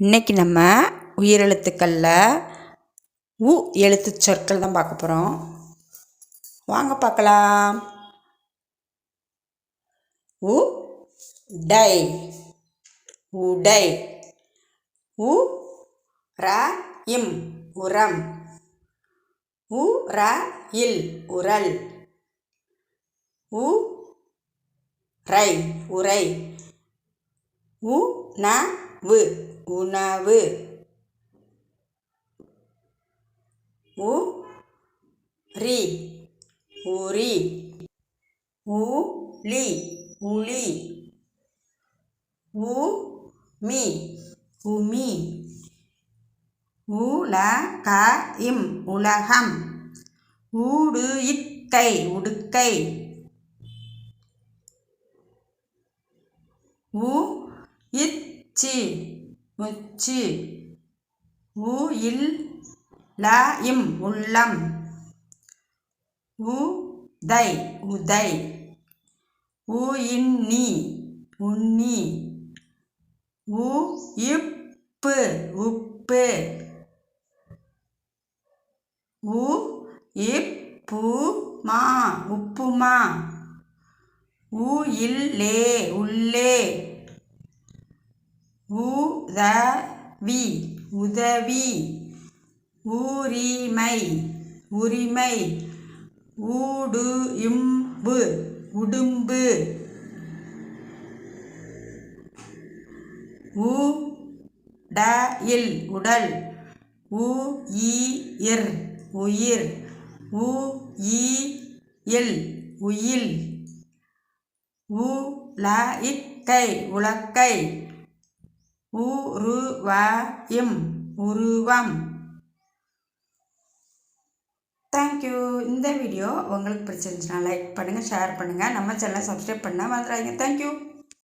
இன்றைக்கி நம்ம உயிரெழுத்துக்களில் உ எழுத்து சொற்கள் தான் பார்க்க போகிறோம் வாங்க பார்க்கலாம். உ டை. உடை உ ர இம் உரம். உ ர இல் உரல். உ ரை உரை. உ ந வு. உணவு உ ரி உரி உளி உளி உ மி உமி உல இம் உலகம். ஊடு இக்கை உடுக்கை உ இச்சி முச்சு. உ இல் ல இம் உள்ளம். உ தை உதை. உ இன் நீ உண்ணி உ இப்பு உப்பு. உ இப்பு மா உப்புமா. உ இல்லே உள்ளே. உதவி உதவி உரிமை உரிமை ஊடு இம்பு உடும்பு உடல் உடல் உயிர் உயிர் உயில் உயில் உலக்கை உலக்கை உருவம். உருவம் தேங்க்யூ இந்த வீடியோ உங்களுக்கு பிடிச்சிருந்துச்சுன்னா லைக் பண்ணுங்கள் ஷேர் பண்ணுங்கள் நம்ம சேனலை சப்ஸ்கிரைப் பண்ணால் மறந்துடாதீங்க. தேங்க்யூ